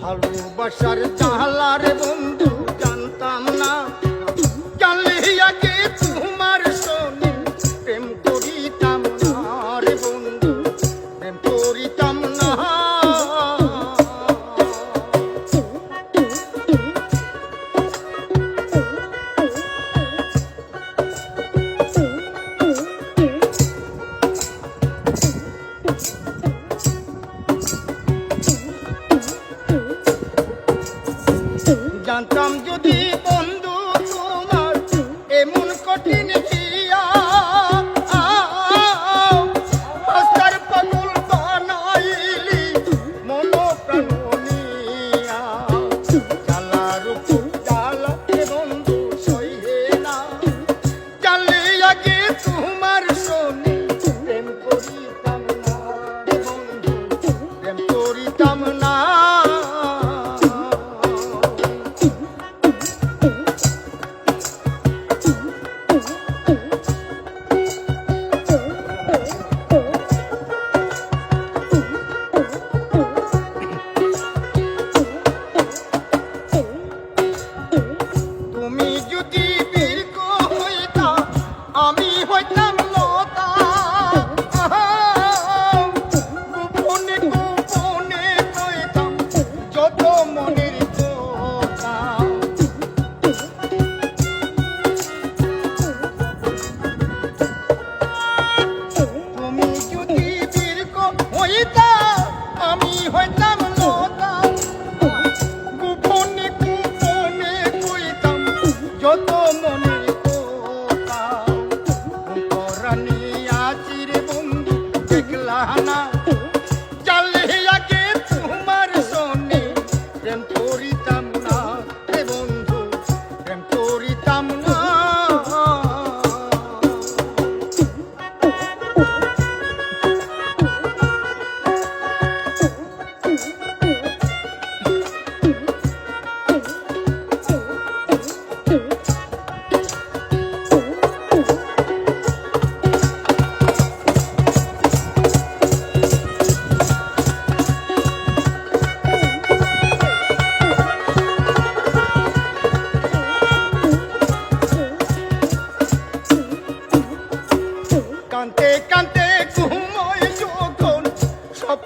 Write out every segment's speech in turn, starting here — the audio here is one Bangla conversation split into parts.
ভালোবাসার চাহালার বন্ধু। জানতাম যদি যদি দীর্ঘ হইতা আমি হইতাম লতা। গোপনে গোপনে কইতাম, যত মনে কথা রানী আচির বন্ধু, দেখলা না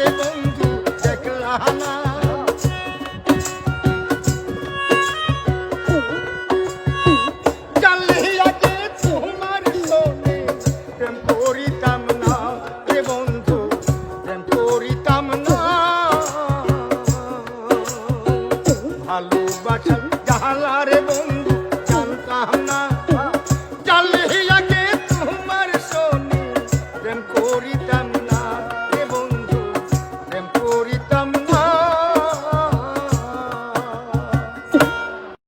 রে বন্ধু দেখলা না ভালোবাসার জাহালারে বন্ধু